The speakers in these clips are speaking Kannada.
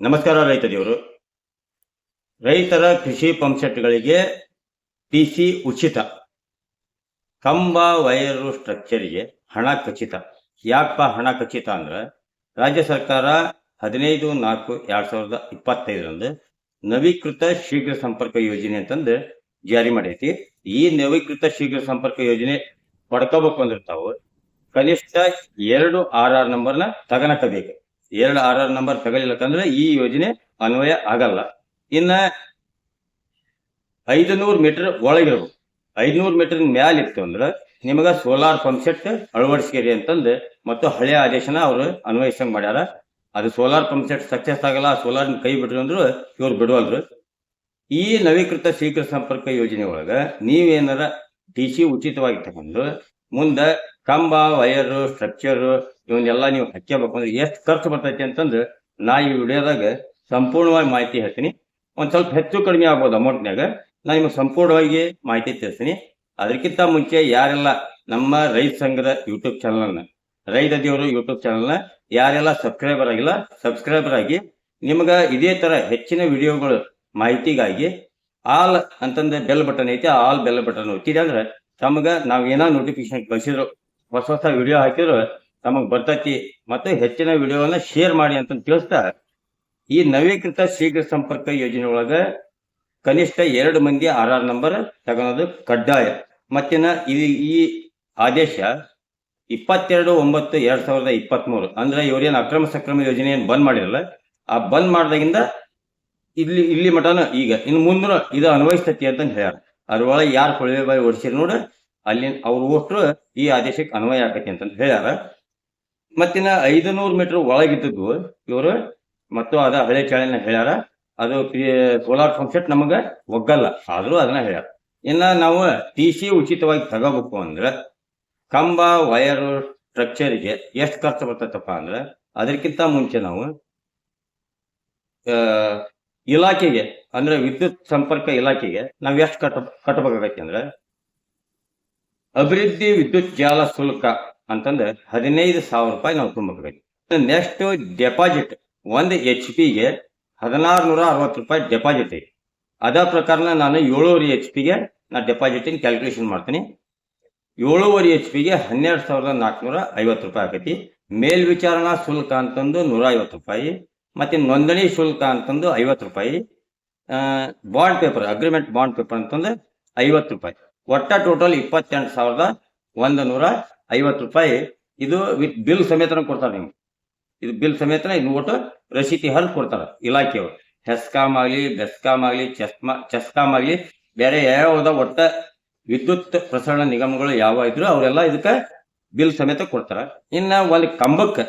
ನಮಸ್ಕಾರ ರೈತ ದೇವರು ರೈತರ ಕೃಷಿ ಪಂಪ್ಸೆಟ್ಗಳಿಗೆ ಟಿ ಸಿ ಉಚಿತ. ಕಂಬ, ವೈರು ಸ್ಟ್ರಕ್ಚರ್ಗೆ ಹಣ ಖಚಿತ. ಯಾಕಪ್ಪ ಹಣ ಖಚಿತ ಅಂದ್ರೆ ರಾಜ್ಯ ಸರ್ಕಾರ ಹದಿನೈದು ನಾಲ್ಕು ಎರಡ್ ಸಾವಿರದ ಇಪ್ಪತ್ತೈದರಂದು ನವೀಕೃತ ಶೀಘ್ರ ಸಂಪರ್ಕ ಯೋಜನೆ ಅಂತಂದು ಜಾರಿ ಮಾಡೈತಿ. ಈ ನವೀಕೃತ ಶೀಘ್ರ ಸಂಪರ್ಕ ಯೋಜನೆ ಪಡ್ಕೋಬೇಕು ಅಂದಿರ್ತಾವ ತಾವು ಕನಿಷ್ಠ ಎರಡು ಆರ್ ಆರ್ ನಂಬರ್ನ ತಗನಕಬೇಕು. ಎರಡು ಆರ್ ಆರ್ ನಂಬರ್ ತಗಲಿಲ್ಲಕಂದ್ರೆ ಈ ಯೋಜನೆ ಅನ್ವಯ ಆಗಲ್ಲ. ಇನ್ನ ಐದುನೂರು ಮೀಟರ್ ಒಳಗಿರ್ಬೇಕು. ಐದ್ನೂರು ಮೀಟರ್ ಮ್ಯಾಲ ಇತ್ತು ಅಂದ್ರೆ ನಿಮಗ ಸೋಲಾರ್ ಪಂಪ್ ಸೆಟ್ ಅಳವಡಿಸ್ಕೇರಿ ಅಂತಂದು ಮತ್ತು ಹಳೆಯ ಆದೇಶನ ಅವರು ಅನ್ವಯಿಸಂಗ್ ಮಾಡ್ಯಾರ. ಅದು ಸೋಲಾರ್ ಪಂಪ್ ಸೆಟ್ ಸಕ್ಸಸ್ ಆಗಲ್ಲ ಸೋಲಾರ್ ಕೈ ಬಿಟ್ರು ಅಂದ್ರು ಇವ್ರು ಬಿಡುವಲ್ರು. ಈ ನವೀಕೃತ ಶೀಘ್ರ ಸಂಪರ್ಕ ಯೋಜನೆ ಒಳಗ ನೀವೇನಾರ ಟಿ ಸಿ ಉಚಿತವಾಗಿ ತಗೊಂಡು ಮುಂದ ಕಂಬ ವಯರು ಸ್ಟ್ರಕ್ಚರ್ ಇವನ್ನೆಲ್ಲ ನೀವು ಹಚ್ಚಬೇಕು ಅಂದ್ರೆ ಎಷ್ಟು ಖರ್ಚು ಬರ್ತೈತಿ ಅಂತಂದ್ರೆ ನಾ ಈ ವಿಡಿಯೋದಾಗ ಸಂಪೂರ್ಣವಾಗಿ ಮಾಹಿತಿ ಹೇಳ್ತೀನಿ. ಒಂದು ಸ್ವಲ್ಪ ಹೆಚ್ಚು ಕಡಿಮೆ ಆಗ್ಬೋದು ಅಮೌಂಟ್ನಾಗ ನಾ ನಿಮ್ಗೆ ಸಂಪೂರ್ಣವಾಗಿ ಮಾಹಿತಿ ತಿಳಿಸ್ತೀನಿ. ಅದಕ್ಕಿಂತ ಮುಂಚೆ ಯಾರೆಲ್ಲ ನಮ್ಮ ರೈತ ಸಂಘದ ಯೂಟ್ಯೂಬ್ ಚಾನಲ್ನ, ರೈತ ದೇವರು ಯೂಟ್ಯೂಬ್ ಚಾನಲ್ನ ಯಾರೆಲ್ಲ ಸಬ್ಸ್ಕ್ರೈಬರ್ ಆಗಿಲ್ಲ, ಸಬ್ಸ್ಕ್ರೈಬರ್ ಆಗಿ ನಿಮ್ಗ ಇದೇ ತರ ಹೆಚ್ಚಿನ ವಿಡಿಯೋಗಳು ಮಾಹಿತಿಗಾಗಿ ಆಲ್ ಅಂತಂದ್ರೆ ಬೆಲ್ ಬಟನ್ ಐತಿ ಆಲ್ ಬೆಲ್ ಬಟನ್ ಒತ್ತಿದೆ ಅಂದ್ರೆ ತಮಗ ನಾವು ಏನೋ ನೋಟಿಫಿಕೇಶನ್ ಕಳಿಸಿದ್ರು, ಹೊಸ ಹೊಸ ವಿಡಿಯೋ ಹಾಕಿದ್ರು, ತಮಗ್ ಬರ್ತೈತಿ, ಮತ್ತೆ ಹೆಚ್ಚಿನ ವಿಡಿಯೋವನ್ನ ಶೇರ್ ಮಾಡಿ ಅಂತ ತಿಳಿಸ್ತಾ, ಈ ನವೀಕೃತ ಶೀಘ್ರ ಸಂಪರ್ಕ ಯೋಜನೆ ಒಳಗ ಕನಿಷ್ಠ ಎರಡು ಮಂದಿ ಆರ್ ಆರ್ ನಂಬರ್ ತಗೊಳೋದು ಕಡ್ಡಾಯ. ಮತ್ತಿನ ಈ ಈ ಆದೇಶ ಇಪ್ಪತ್ತೆರಡು ಒಂಬತ್ತು ಎರಡ್ ಸಾವಿರದ ಇಪ್ಪತ್ತ್ ಮೂರು ಅಂದ್ರೆ ಇವ್ರೇನು ಅಕ್ರಮ ಸಕ್ರಮ ಯೋಜನೆ ಏನ್ ಬಂದ್ ಮಾಡಿರಲ್ಲ, ಆ ಬಂದ್ ಮಾಡ್ದಾಗಿಂದ ಇಲ್ಲಿ ಇಲ್ಲಿ ಮಟನ ಈಗ, ಇನ್ನು ಮುಂದೆ ಇದು ಅನ್ವಯಿಸ್ತತಿ ಅಂತ ಹೇಳ್ಯಾರ. ಅದ್ರೊಳಗೆ ಯಾರು ಕೊಳವೆ ಬಾಯಿ ಓಡಿಸಿರ್ ನೋಡ ಅಲ್ಲಿ ಅವ್ರು ಒಟ್ಟರು ಈ ಆದೇಶಕ್ಕೆ ಅನ್ವಯ ಆಕತಿ ಅಂತ ಹೇಳ್ಯಾರ. ಮತ್ತಿನ ಐದುನೂರು ಮೀಟರ್ ಒಳಗಿದ್ದದ್ದು ಇವರು, ಮತ್ತು ಅದ ಹಳೆ ಚಾಳಿನ ಹೇಳ್ಯಾರ. ಅದು ಸೋಲಾರ್ ಪಂಪ್ ನಮಗ ಒಗ್ಗಲ್ಲ, ಆದ್ರೂ ಅದನ್ನ ಹೇಳ್ಯಾರ. ಇನ್ನ ನಾವು ಟಿ ಸಿ ಉಚಿತವಾಗಿ ತಗೋಬೇಕು ಅಂದ್ರ ಕಂಬ ವಯರ್ ಸ್ಟ್ರಕ್ಚರ್ಗೆ ಎಷ್ಟು ಖರ್ಚು ಬರ್ತೈತಪ್ಪ ಅಂದ್ರ ಅದಕ್ಕಿಂತ ಮುಂಚೆ ನಾವು ಇಲಾಖೆಗೆ ಅಂದ್ರೆ ವಿದ್ಯುತ್ ಸಂಪರ್ಕ ಇಲಾಖೆಗೆ ನಾವ್ ಎಷ್ಟು ಕಟ್ಟ ಕಟ್ಟಬೇಕಾಗತ್ತಂದ್ರೆ ಅಭಿವೃದ್ಧಿ ವಿದ್ಯುತ್ ಜಾಲ ಶುಲ್ಕ ಅಂತಂದ್ರೆ ಹದಿನೈದು ಸಾವಿರ ರೂಪಾಯಿ ನಾವು ತುಂಬಬೇಕಾಗತ್ತೆ ನೆಕ್ಸ್ಟ್ ಡೆಪಾಸಿಟ್ ಒಂದು ಎಚ್ ಪಿಗೆ ಹದಿನಾರು ನೂರ ಅರವತ್ತು ರೂಪಾಯಿ ಡೆಪಾಸಿಟ್ ಐತಿ. ಅದ ಪ್ರಕಾರ ನಾನು ಏಳುವರೆ ಎಚ್ ಪಿಗೆ ನಾ ಡೆಪಾಸಿಟಿನ ಕ್ಯಾಲ್ಕುಲೇಷನ್ ಮಾಡ್ತೀನಿ. ಏಳುವರೆ ಎಚ್ ಪಿಗೆ ಹನ್ನೆರಡು ಸಾವಿರದ ನಾಲ್ಕುನೂರ ಐವತ್ತು ರೂಪಾಯಿ ಆಕೈತಿ. ಮೇಲ್ವಿಚಾರಣಾ ಶುಲ್ಕ ಅಂತಂದು ನೂರ ಐವತ್ತು ರೂಪಾಯಿ, ಮತ್ತೆ ನೋಂದಣಿ ಶುಲ್ಕ ಅಂತಂದು ಐವತ್ತು ರೂಪಾಯಿ bond paper agreement bond paper ಅಂತಂದ್ರೆ ಐವತ್ತು ರೂಪಾಯಿ. ಒಟ್ಟ ಟೋಟಲ್ ಇಪ್ಪತ್ತೆಂಟು ಸಾವಿರದ ಒಂದು ನೂರ ಐವತ್ತು ರೂಪಾಯಿ. ಇದು ವಿತ್ ಬಿಲ್ ಸಮೇತನ ಕೊಡ್ತಾರೆ ನಿಮ್ಗೆ. ಇದು ಬಿಲ್ ಸಮೇತನ ಇದು ಒಟ್ಟು ರಸೀತಿ ಹರಿದು ಕೊಡ್ತಾರೆ ಇಲಾಖೆಯವರು. ಹೆಸ್ಕಾಮ್ ಆಗಲಿ ಬೆಸ್ಕಾಮ್ ಆಗಲಿ ಚೆಸ್ಮಾ ಚೆಸ್ಕಾಮ್ ಆಗಲಿ, ಬೇರೆ ಯಾವ್ದ ಒಟ್ಟ ವಿದ್ಯುತ್ ಪ್ರಸರಣ ನಿಗಮಗಳು ಯಾವ ಇದ್ರು ಅವರೆಲ್ಲ ಇದಕ್ಕೆ ಬಿಲ್ ಸಮೇತ ಕೊಡ್ತಾರೆ. ಇನ್ನ ಒಂದು ಕಂಬಕ್ಕೆ,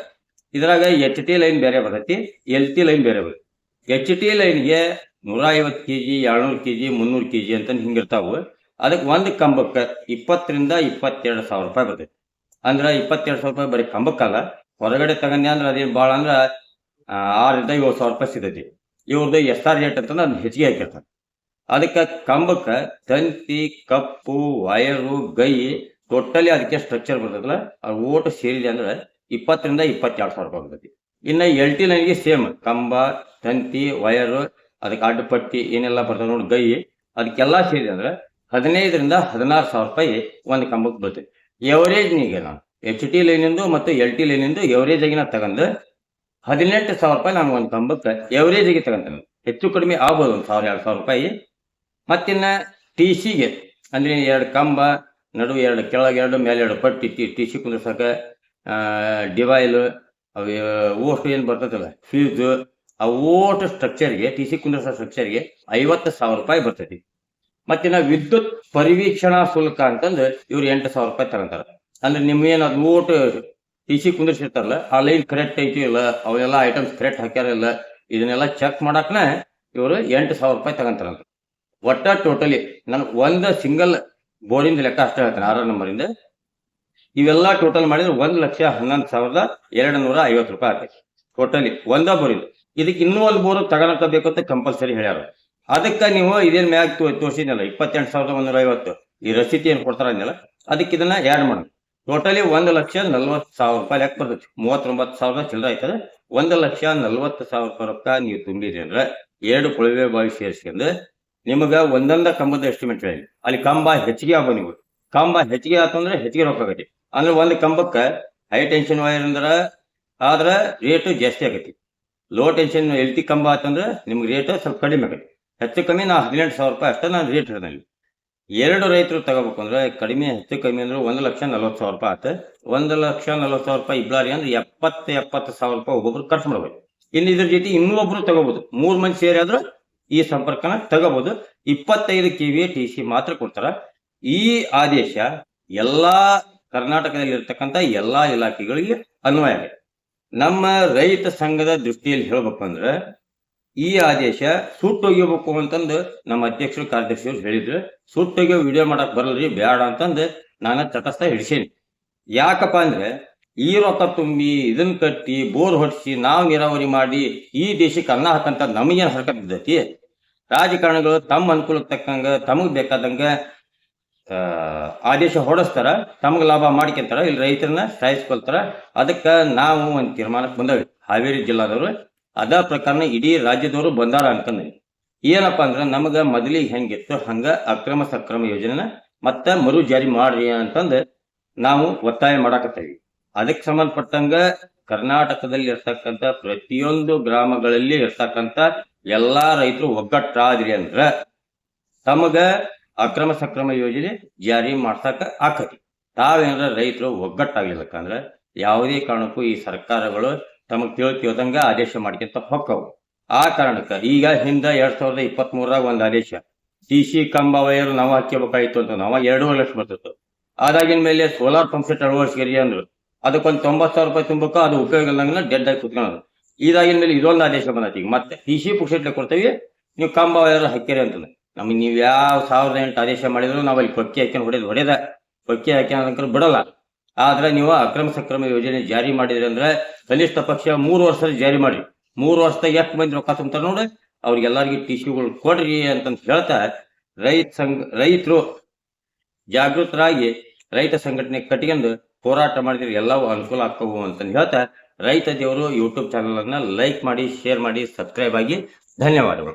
ಇದ್ರಾಗ ಎಚ್ ಟಿ ಲೈನ್ ಬೇರೆ ಬರ್ತೈತಿ ಎಲ್ ಟಿ ಲೈನ್ ಬೇರೆ ಬರ್ತೈತಿ. ಎಚ್ ಟಿ ಲೈನ್ಗೆ ನೂರ ಐವತ್ತು ಕೆ ಜಿ ಎರಡ್ನೂರು ಕೆ ಜಿ ಮುನ್ನೂರು ಕೆ ಜಿ ಅಂತ ಹಿಂಗಿರ್ತಾವೆ. ಅದಕ್ಕೆ ಒಂದು ಕಂಬಕ್ಕೆ ಇಪ್ಪತ್ತರಿಂದ ಇಪ್ಪತ್ತೆರಡು ಸಾವಿರ ರೂಪಾಯಿ ಬರ್ತೈತಿ. ಅಂದ್ರೆ ಇಪ್ಪತ್ತೆರಡು ಸಾವಿರ ರೂಪಾಯಿ ಬರೀ ಕಂಬಕ್ಕಲ್ಲ. ಹೊರಗಡೆ ತಗೊಂಡೆ ಅಂದ್ರೆ ಅದೇನು ಭಾಳ ಅಂದ್ರೆ ಆರರಿಂದ ಏಳು ಸಾವಿರ ರೂಪಾಯಿ ಸಿಗ್ತೈತಿ. ಇವ್ರದ್ದು ಎಸ್ ಆರ್ ರೇಟ್ ಅಂತಂದ್ರೆ ಅದನ್ನ ಹೆಚ್ಚಿಗೆ ಹಾಕಿರ್ತಾರೆ. ಅದಕ್ಕೆ ಕಂಬಕ್ಕೆ ತಂತಿ, ಕಪ್ಪು ವಯರು ಗೈ ಟೋಟಲಿ ಅದಕ್ಕೆ ಸ್ಟ್ರಕ್ಚರ್ ಬರ್ತದಲ್ಲ ಅದು ಓಟು ಸೇರಿದೆ ಅಂದ್ರೆ ಇಪ್ಪತ್ತರಿಂದ ಇಪ್ಪತ್ತೆರಡು ಸಾವಿರ ರೂಪಾಯಿ ಬರ್ತೈತಿ. ಇನ್ನು ಎಲ್ ಟಿ ಲೈನ್ಗೆ ಸೇಮ್ ಕಂಬ, ತಂತಿ ವಯರು ಅದಕ್ಕೆ ಅಡ್ಡಪಟ್ಟಿ ಏನೆಲ್ಲ ಬರ್ತದೆ ನೋಡಿ, ಗೈ. ಅದಕ್ಕೆಲ್ಲ ಸೇರಿ ಅಂದ್ರೆ ಹದಿನೈದರಿಂದ ಹದಿನಾರು ಸಾವಿರ ರೂಪಾಯಿ ಒಂದು ಕಂಬಕ್ಕೆ ಬರ್ತೈತಿ ಎವರೇಜ್ನಿಗೆ ನಾನು ಎಚ್ ಟಿ ಲೈನಿಂದು ಮತ್ತು ಎಲ್ ಟಿ ಲೈನಿಂದು ಎವರೇಜ್ ಆಗಿ ನಾನು ತಗೊಂಡು ಹದಿನೆಂಟು ಸಾವಿರ ರೂಪಾಯಿ ನಾನು ಒಂದು ಕಂಬಕ್ಕೆ ಎವರೇಜಿಗೆ ತಗೊಂತೇನೆ ಹೆಚ್ಚು ಕಡಿಮೆ ಆಗ್ಬೋದು ಒಂದು ಸಾವಿರ, ಎರಡು ಸಾವಿರ ರೂಪಾಯಿ. ಮತ್ತಿನ್ನ ಟಿ ಸಿಗೆ ಅಂದ್ರೆ ಎರಡು ಕಂಬ ನಡುವೆ ಎರಡು, ಕೆಳಗೆ ಎರಡು, ಮೇಲೆ ಎರಡು ಪಟ್ಟಿ, ಟಿ ಟಿ ಸಿ ಕುಂದ್ರಸಕ್ಕೆ ಡಿವೈಲು ಅವು ಓಷ್ಟು ಏನು ಬರ್ತದಲ್ಲ ಫ್ಯೂಸ್ ಆ ಸ್ಟ್ರಕ್ಚರ್ಗೆ ಟಿ ಸಿ ಕುಂದ್ರಸ ಸ್ಟ್ರಕ್ಚರ್ಗೆ ಐವತ್ತು ಸಾವಿರ ರೂಪಾಯಿ ಬರ್ತೈತಿ. ಮತ್ತಿನ್ನ ವಿದ್ಯುತ್ ಪರಿವೀಕ್ಷಣಾ ಶುಲ್ಕ ಅಂತಂದ್ರೆ ಇವ್ರು ಎಂಟು ಸಾವಿರ ರೂಪಾಯಿ ತಗೊಂತಾರ. ಅಂದ್ರೆ ನಿಮ್ಗೇನು ಅದು ಓಟು ಟಿ ಸಿ ಕುಂದಿರ್ಸಿರ್ತಾರಲ್ಲ ಆ ಲೈನ್ ಕರೆಕ್ಟ್ ಐತಿ ಇಲ್ಲ ಅವೆಲ್ಲ ಐಟಮ್ಸ್ ಕರೆಕ್ಟ್ ಹಾಕ್ಯಾರ ಇಲ್ಲ, ಇದನ್ನೆಲ್ಲ ಚೆಕ್ ಮಾಡಕ್ನ ಇವರು ಎಂಟು ಸಾವಿರ ರೂಪಾಯಿ ತಗೊಂತಾರಂತ. ಒಟ್ಟ ಟೋಟಲಿ ನನ್ ಒಂದು ಸಿಂಗಲ್ ಬೋರ್ಡಿಂದ ಲೆಕ್ಕ ಅಷ್ಟೇ ಹೇಳ್ತೇನೆ ಆರು ನಂಬರಿಂದ ಇವೆಲ್ಲ ಟೋಟಲ್ ಮಾಡಿದ್ರೆ ಒಂದ್ ಲಕ್ಷ ಹನ್ನೊಂದು ಸಾವಿರದ ಎರಡು ನೂರ ಐವತ್ತು ರೂಪಾಯಿ ಆಗ್ತೈತಿ. ಟೋಟಲಿ ಒಂದ ಬೋರಿಂದ ಇದಕ್ಕೆ ಇನ್ನೂ ಒಂದು ಬೋರ್ ತಗೊಳಕ ಬೇಕು ಅಂತ ಕಂಪಲ್ಸರಿ ಹೇಳ್ಯಾರ. ಅದಕ್ಕೆ ನೀವು ಇದೇನ್ ಮ್ಯಾಗ್ ತೋರ್ಸಿದ್ನಲ್ಲ, ಇಪ್ಪತ್ತೆಂಟು ಸಾವಿರದ ಒಂದೂರ ಐವತ್ತು ಈ ರಸೀತಿ ಏನು ಕೊಡ್ತಾರ ಅದಕ್ಕೆ ಇದನ್ನ ಆ್ಯಡ್ ಮಾಡಿ. ಟೋಟಲಿ ಒಂದು ಲಕ್ಷ ನಲ್ವತ್ತು ಸಾವಿರ ರೂಪಾಯಿ ಲೆಕ್ಕ ಬರ್ತೈತಿ. ಮೂವತ್ತೊಂಬತ್ತು ಸಾವಿರದ ಚಿಲ್ಲರೆ ಆಯ್ತದ. ಒಂದು ಲಕ್ಷ ನಲ್ವತ್ತು ಸಾವಿರ ರೂಪಾಯಿ ರೊಕ್ಕ ನೀವು ತುಂಬಿದ್ರಿ ಅಂದ್ರೆ ಎರಡು ಕೊಳವೆ ಬಾವಿ ಸೇರಿಸ್ಕೊಂಡು ನಿಮಗೆ ಒಂದೊಂದ ಕಂಬದ ಎಸ್ಟಿಮೇಟ್ ಹೇಳಿ ಅಲ್ಲಿ ಕಂಬ ಹೆಚ್ಚಿಗೆ ಆಗೋ ನೀವು. ಕಂಬ ಹೆಚ್ಚಿಗೆ ಆತಂದ್ರೆ ಹೆಚ್ಚಿಗೆ ರೊಕ್ಕ ಆಗೈತಿ. ಅಂದ್ರೆ ಒಂದು ಕಂಬಕ್ಕೆ ಹೈ ಟೆನ್ಷನ್ ವೈರ್ ಅಂದ್ರೆ ಆದ್ರೆ ರೇಟು ಜಾಸ್ತಿ ಆಗೈತಿ. ಲೋ ಟೆನ್ಷನ್ ಎಲ್ತಿ ಕಂಬ ಆತಂದ್ರೆ ನಿಮ್ಗೆ ರೇಟ್ ಸ್ವಲ್ಪ ಕಡಿಮೆ ಆಗುತ್ತೆ. ಹೆಚ್ಚು ಕಮ್ಮಿ ನಾ ಹದಿನೆಂಟು ಸಾವಿರ ರೂಪಾಯಿ ಅಷ್ಟೇ ನಾನು ರೇಟ್ ಹೇಳಿದಲ್ಲಿ ಎರಡು ರೈತರು ತಗೋಬೇಕು ಅಂದ್ರೆ ಕಡಿಮೆ ಹೆಚ್ಚು ಕಮ್ಮಿ ಅಂದ್ರೆ ಒಂದು ಲಕ್ಷ ನಲ್ವತ್ತು ಸಾವಿರ ರೂಪಾಯಿ ಆತ. ಒಂದು ಲಕ್ಷ ನಲ್ವತ್ತು ಸಾವಿರ ರೂಪಾಯಿ ಇಬ್ಲಾರಿ ಅಂದ್ರೆ ಎಪ್ಪತ್ತು ಎಪ್ಪತ್ತು ಸಾವಿರ ರೂಪಾಯಿ ಒಬ್ಬೊಬ್ರು ಖರ್ಚು ಮಾಡ್ಬೇಕು ಇನ್ನು ಇದ್ರ ಜೊತೆ ಇನ್ನೊಬ್ರು ತಗೋಬಹುದು ಮೂರ್ ಮಂದಿ ಸೇರಿ ಆದ್ರೂ ಈ ಸಂಪರ್ಕನ ತಗೋಬಹುದು ಇಪ್ಪತ್ತೈದು ಕೆ ವಿ ಟಿ ಸಿ ಮಾತ್ರ ಕೊಡ್ತಾರ. ಈ ಆದೇಶ ಎಲ್ಲಾ ಕರ್ನಾಟಕದಲ್ಲಿ ಇರ್ತಕ್ಕಂಥ ಎಲ್ಲಾ ಇಲಾಖೆಗಳಿಗೆ ಅನ್ವಯ ಆಗಿದೆ ನಮ್ಮ ರೈತ ಸಂಘದ ದೃಷ್ಟಿಯಲ್ಲಿ ಹೇಳ್ಬೇಕು ಅಂದ್ರೆ ಈ ಆದೇಶ ಸುಟ್ಟೊಗಿಬೇಕು ಅಂತಂದು ನಮ್ಮ ಅಧ್ಯಕ್ಷರು, ಕಾರ್ಯದರ್ಶಿಯವರು ಹೇಳಿದ್ರು. ಸುಟ್ಟೊಗಿಯೋ ವಿಡಿಯೋ ಮಾಡಕ್ ಬರಲ್ರಿ ಬೇಡ ಅಂತಂದು ನಾನು ತಟಸ್ಥ ಹಿಡಿಸೇನಿ. ಯಾಕಪ್ಪ ಅಂದ್ರೆ ಈ ರೊಕ್ಕ ತುಂಬಿ ಇದನ್ನ ಕಟ್ಟಿ, ಬೋರ್ ಹೊಡಿಸಿ, ನಾವು ನೀರಾವರಿ ಮಾಡಿ, ಈ ದೇಶಕ್ಕೆ ಅನ್ನ ಹಾಕಂತ ನಮಗೇನು ಹರಕತ್ ಬಿದ್ದೈತಿ ರಾಜಕಾರಣಿಗಳು ತಮ್ಮ ಅನುಕೂಲಕ್ಕೆ ತಕ್ಕಂಗ, ತಮಗ್ ಬೇಕಾದಂಗ ಆದೇಶ ಹೊರಡಿಸ್ತಾರ, ತಮಗೆ ಲಾಭ ಮಾಡ್ಕೊಂತಾರ, ಇಲ್ಲಿ ರೈತರನ್ನ ಸಾಯಿಸ್ಕೊಳ್ತಾರ. ಅದಕ್ಕೆ ನಾವು ಒಂದು ತೀರ್ಮಾನಕ್ಕೆ ಬಂದವಿ, ಹಾವೇರಿ ಜಿಲ್ಲಾದವರು. ಅದ ಪ್ರಕಾರ ಇಡೀ ರಾಜ್ಯದವರು ಬಂದಾರ ಅನ್ಕೊಂಡ್ವಿ ಏನಪ್ಪಾ ಅಂದ್ರೆ ನಮಗ ಮೊದಲಿಗೆ ಹೆಂಗಿತ್ತು, ಹಂಗ ಅಕ್ರಮ ಸಕ್ರಮ ಯೋಜನೆನ ಮತ್ತ ಮರು ಜಾರಿ ಮಾಡ್ರಿ ಅಂತಂದು ನಾವು ಒತ್ತಾಯ ಮಾಡಾಕತ್ತೀವಿ. ಅದಕ್ಕೆ ಸಂಬಂಧಪಟ್ಟಂಗ ಕರ್ನಾಟಕದಲ್ಲಿ ಇರ್ತಕ್ಕಂಥ ಪ್ರತಿಯೊಂದು ಗ್ರಾಮಗಳಲ್ಲಿ ಇರ್ತಕ್ಕಂಥ ಎಲ್ಲಾ ರೈತರು ಒಗ್ಗಟ್ಟಾದ್ರಿ ಅಂದ್ರ ತಮಗ ಅಕ್ರಮ ಸಕ್ರಮ ಯೋಜನೆ ಜಾರಿ ಮಾಡ್ಸಕ ಆಕತಿ. ತಾವೇನಾರ ರೈತರು ಒಗ್ಗಟ್ಟಾಗ್ಲಿಲ್ಲಕ್ಕಂದ್ರ ಯಾವುದೇ ಕಾರಣಕ್ಕೂ ಈ ಸರ್ಕಾರಗಳು ತಮಗ್ ತಿಳ್ತಿಯೋದಂಗ ಆದೇಶ ಮಾಡ್ಕೊಂತ ಹೊಕ್ಕವು. ಆ ಕಾರಣಕ್ಕ ಈಗ ಹಿಂದ ಎರಡ್ ಸಾವಿರದ ಇಪ್ಪತ್ತ್ ಮೂರಾಗ ಒಂದ್ ಆದೇಶ, ಸಿ ಸಿ ಕಂಬ ವೈರ್ ನಾವು ಅಂತ ನಾವು ಎರಡೂವರೆ ಲಕ್ಷ ಬರ್ತಿತ್ತು. ಅದಾಗಿನ ಮೇಲೆ ಸೋಲಾರ್ ಪಂಪ್ ಸೆಟ್ ಅಳವಡಿಸ್ಕರಿ ಅಂದ್ರು. ಅದಕ್ಕೊಂದ್ ತೊಂಬತ್ ಸಾವಿರ ರೂಪಾಯಿ ತುಂಬಕ್ಕ ಅದು ಉಪಯೋಗ ಇಲ್ಲಂಗಿಲ್ಲ ಡೆಡ್ ಆಗಿ ಕುತ್ಕೊಳ್ಳೋದು ಇದಾಗಿನ ಮೇಲೆ ಇದೊಂದು ಆದೇಶ ಬಂದೈತಿ. ಈಗ ಮತ್ತೆ ಸಿ ಸಿ ಪುಕ್ಸೆಟ್ಲೆ ಕೊಡ್ತೀವಿ, ನೀವು ಕಂಬ ವೈರ್ ಹಾಕಿರಿ ಅಂತಂದ್ರೆ ನಮಗೆ ನೀವು ಯಾವ ಸಾವಿರದ ಎಂಟು ಆದೇಶ ಮಾಡಿದ್ರು ನಾವು ಅಲ್ಲಿ ಕೊಕ್ಕಿ ಹಾಕ್ಯಂಡ್ ಹೊಡೆದು ಹೊಡೆದ. ಕೊಕ್ಕಿ ಅಂದ್ರೆ ಬಿಡಲ್ಲ. ಆದ್ರೆ ನೀವು ಅಕ್ರಮ ಸಕ್ರಮ ಯೋಜನೆ ಜಾರಿ ಮಾಡಿದ್ರಿ ಅಂದ್ರೆ ಕನಿಷ್ಠ ಪಕ್ಷ ಮೂರು ವರ್ಷದಲ್ಲಿ ಜಾರಿ ಮಾಡಿ ಮೂರು ವರ್ಷದಾಗ ಎಷ್ಟು ಮಂದಿ ರೊಕ್ಕ ತುಂಬ್ತಾರೆ ನೋಡಿ ಅವ್ರಿಗೆಲ್ಲರಿಗೂ ಸಿಗಳು ಕೊಡ್ರಿ ಅಂತಂತ ಹೇಳ್ತಾ ರೈತ ಸಂಘ ರೈತರು ಜಾಗೃತರಾಗಿ ರೈತ ಸಂಘಟನೆ ಕಟ್ಕೊಂಡು ಹೋರಾಟ ಮಾಡಿದ್ರೆ ಎಲ್ಲವೂ ಅನುಕೂಲ ಆಗ್ತವು ಅಂತಂದು ಹೇಳ್ತಾ ರೈತ ದೇವರು ಯೂಟ್ಯೂಬ್ ಚಾನಲ್ ಅನ್ನ ಲೈಕ್ ಮಾಡಿ ಶೇರ್ ಮಾಡಿ ಸಬ್ಸ್ಕ್ರೈಬ್ ಆಗಿ ಧನ್ಯವಾದಗಳು.